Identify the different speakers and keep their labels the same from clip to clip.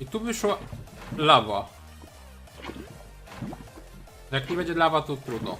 Speaker 1: I tu wyszła lawa. Jak nie będzie lawa, to trudno.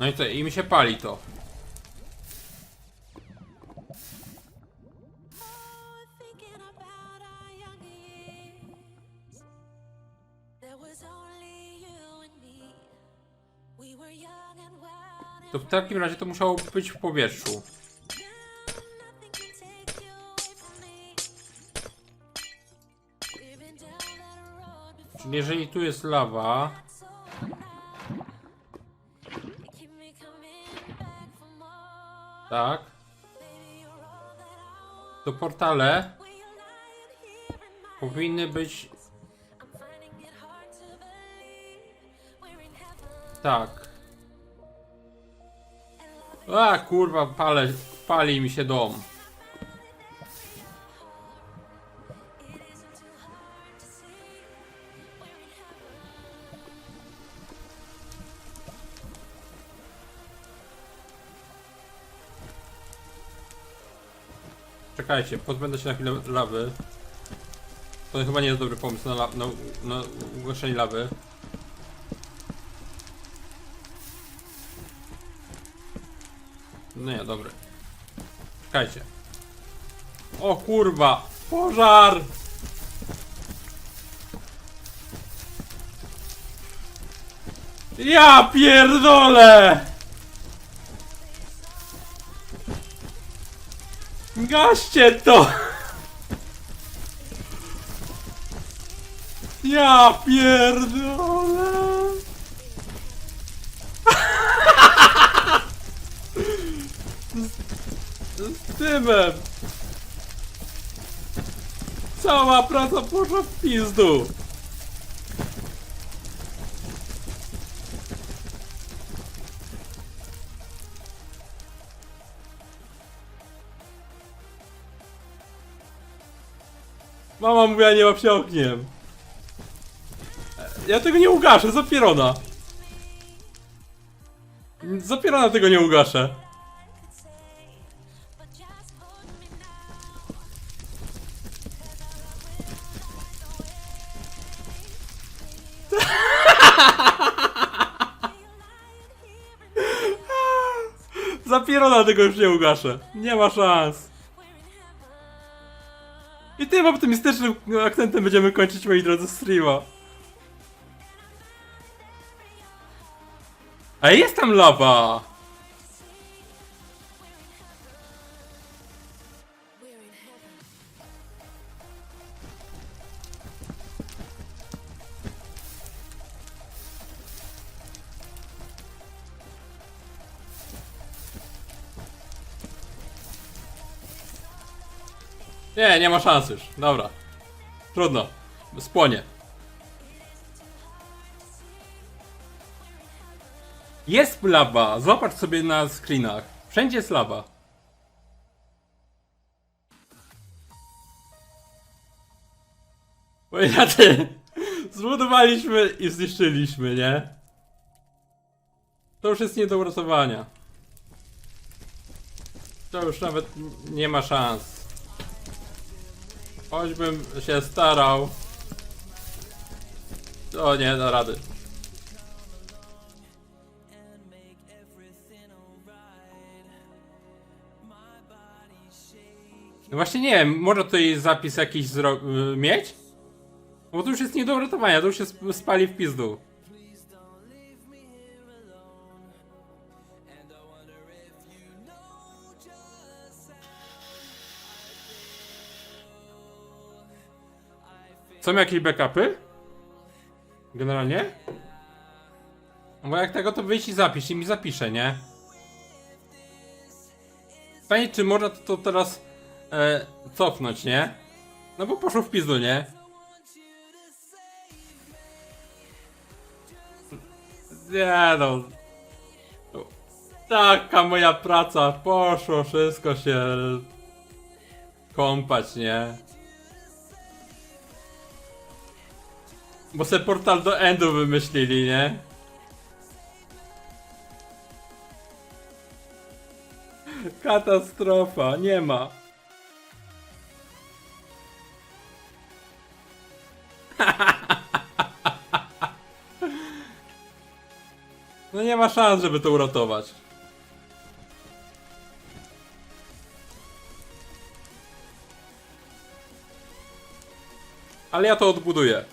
Speaker 1: No i co? I mi się pali to. To w takim razie to musiało być w powietrzu. Jeżeli tu jest lawa, tak, to portale powinny być tak. A kurwa, pale, pali mi się dom. Czekajcie, pozbędę się na chwilę lawy. To chyba nie jest dobry pomysł na, la na, na ugaszenie lawy. No nie, dobry. Czekajcie. O kurwa! Pożar! Ja pierdolę! Gaście to! Ja pierdolę! Z, z! Cała praca poszła w pizdu! Mama mówiła, nie ma się ogniem. Ja tego nie ugaszę, za pierona. Za pierona tego nie ugaszę.
Speaker 2: Could say, but just hold me now. 'Cause I love when you take away.
Speaker 1: Za pierona tego już nie ugaszę. Nie ma szans. Tym optymistycznym akcentem będziemy kończyć, moi drodzy, streama. A jest tam lawa! Nie, nie ma szans już. Dobra. Trudno. Spłonie. Jest lawa. Zobacz sobie na screenach. Wszędzie jest lawa. Bo zbudowaliśmy i zniszczyliśmy, nie? To już jest nie do uratowania. To już nawet nie ma szans. Choćbym się starał. To nie da rady. No właśnie nie wiem, może tutaj zapis jakiś mieć? Bo to już jest nie do uratowania, to już się sp- spali w pizdu. Są jakieś backupy? Generalnie? Bo jak tego to wyjść i zapisz i mi zapisze, nie? Pytanie, czy można to, to teraz e, cofnąć, nie? No bo poszło w pizdu, nie? Nie no. Taka moja praca, poszło wszystko się kąpać, nie? Bo se portal do endu wymyślili, nie? Katastrofa, nie ma. No nie ma szans, żeby to uratować. Ale ja to odbuduję.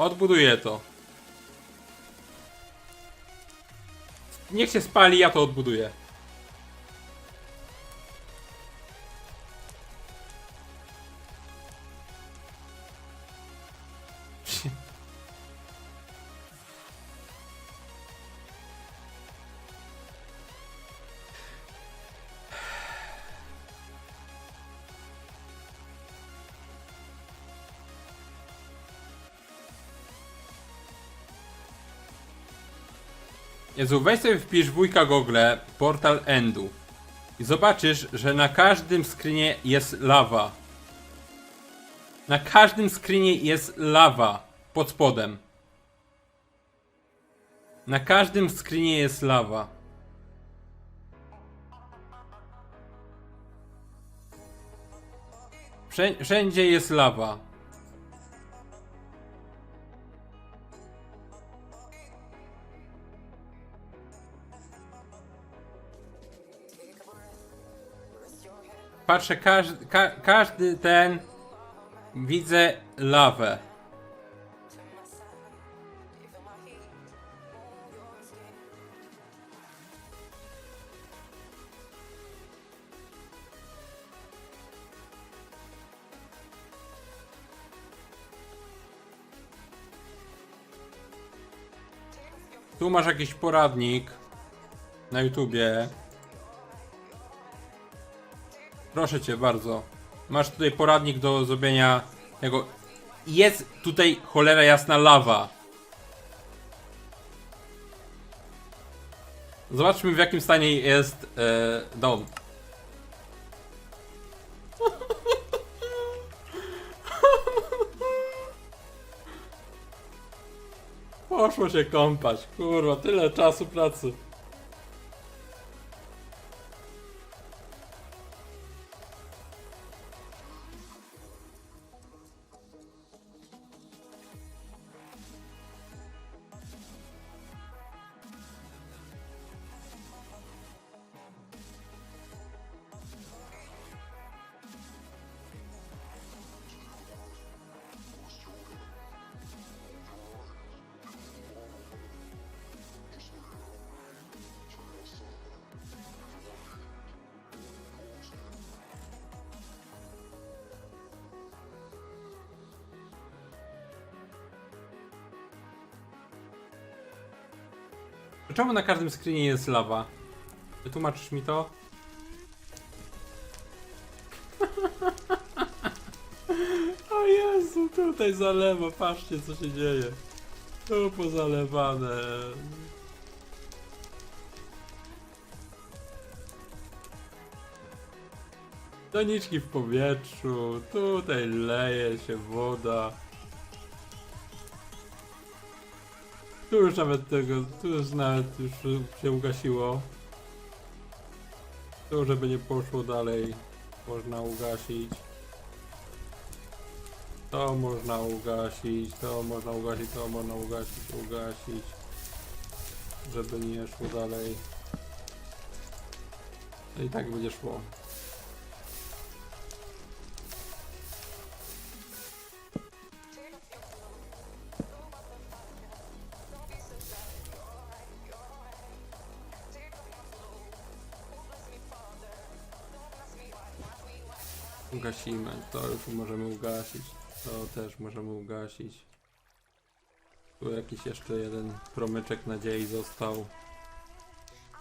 Speaker 1: Odbuduję to. Niech się spali, ja to odbuduję. Jezu, weź sobie wpisz wujka Google portal Endu i zobaczysz, że na każdym screenie jest lawa. Na każdym screenie jest lawa pod spodem. Na każdym screenie jest lawa. Wszę- Wszędzie jest lawa. Patrzę, każdy, ka, każdy ten. Widzę lawę. Tu masz jakiś poradnik na YouTubie. Proszę cię bardzo. Masz tutaj poradnik do zrobienia tego. Jest tutaj cholera jasna lawa. Zobaczmy w jakim stanie jest e, dom. Poszło się kąpać. Kurwa, tyle czasu pracy. Czemu na każdym screenie jest lawa? Wytłumaczysz mi to? o Jezu, tutaj zalewa, patrzcie co się dzieje. Tu pozalewane. Doniczki w powietrzu, tutaj leje się woda. Tu już nawet tego, tu już nawet już się ugasiło. Tu żeby nie poszło dalej, można ugasić. To można ugasić, to można ugasić, to można ugasić, ugasić. Żeby nie szło dalej. I tak będzie szło. Ugasimy, to już możemy ugasić. To też możemy ugasić. Tu jakiś jeszcze jeden promyczek nadziei został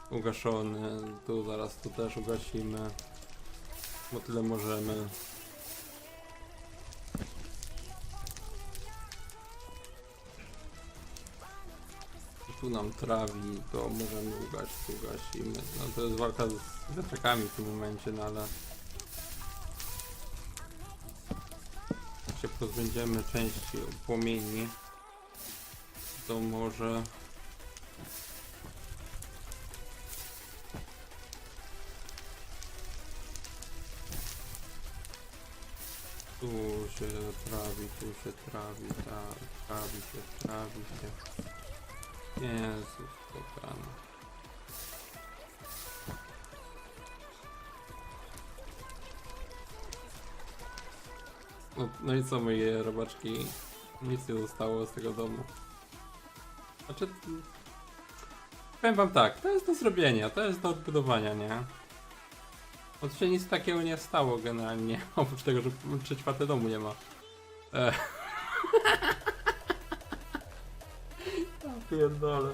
Speaker 1: ugaszony. Tu zaraz tu też ugasimy. Bo tyle możemy. Tu nam trawi, to możemy ugasić, ugasimy. No to jest walka z wiatrakami w tym momencie, no ale się pozbędziemy części płomieni, to może Tu się trawi, tu się trawi, tak, trawi się, trawi się. Jezus, kochany. No, no i co moje robaczki? Nic nie zostało z tego domu. Znaczy... Powiem wam tak, to jest do zrobienia, to jest do odbudowania, nie? Bo się nic takiego nie stało generalnie, oprócz tego, że trzy czwarte domu nie ma. E. Ja pierdolę.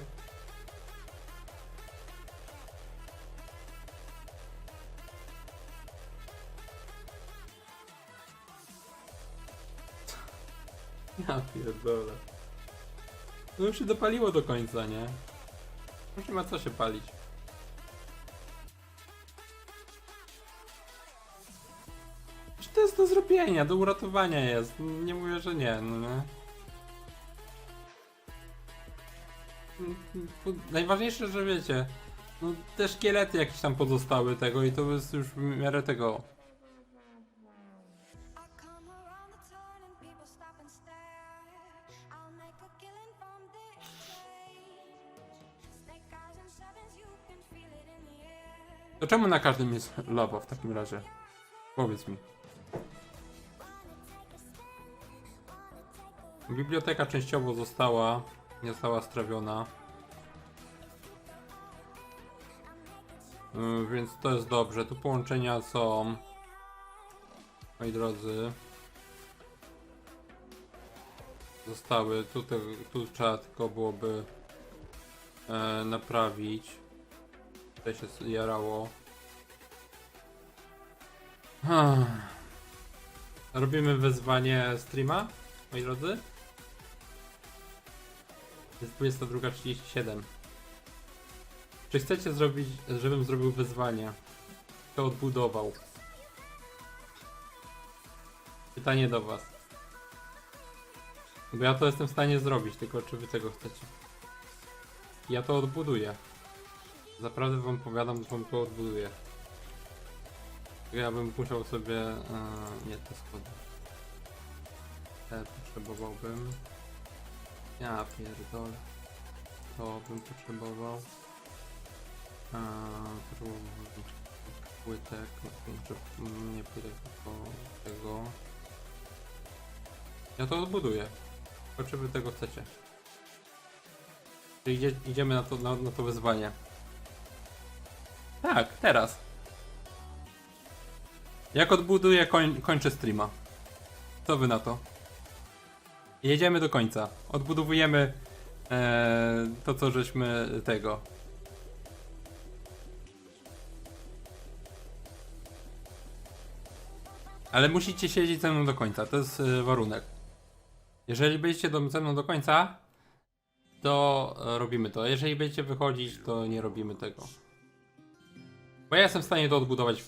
Speaker 1: Ja pierdolę. No już się dopaliło do końca, nie? Już nie ma co się palić. Czy to jest do zrobienia, do uratowania jest. Nie mówię, że nie, no nie. Najważniejsze, że wiecie, no te szkielety jakieś tam pozostały tego i to jest już w miarę tego. To czemu na każdym jest lawa w takim razie? Powiedz mi. Biblioteka częściowo została, nie została strawiona. Yy, Więc to jest dobrze. Tu połączenia są. Moi drodzy. Zostały. Tu, tu trzeba tylko byłoby e, naprawić. Tutaj się jarało. Ah. Robimy wyzwanie streama, moi drodzy. Jest 22.37. Czy chcecie zrobić, żebym zrobił wyzwanie? Kto odbudował? Pytanie do was. Bo ja to jestem w stanie zrobić, tylko czy wy tego chcecie? Ja to odbuduję. Zaprawdę wam powiadam, że wam to odbuduję. Ja bym musiał sobie... E, nie, te schody. Te potrzebowałbym. Ja pierdolę. To bym potrzebował. A, potrzebowałbym płytek, no, znaczy, mm, nie płytek, tylko tego. Ja to odbuduję. Tylko czy wy tego chcecie? Czy idzie, idziemy na to, na, na to wyzwanie? Tak, teraz. Jak odbuduję, koń, kończę streama. Co wy na to? Jedziemy do końca. Odbudowujemy e, to, co żeśmy tego. Ale musicie siedzieć ze mną do końca, to jest e, warunek. Jeżeli będziecie ze mną do końca, to e, robimy to. Jeżeli będziecie wychodzić, to nie robimy tego. Bo ja jestem w stanie to odbudować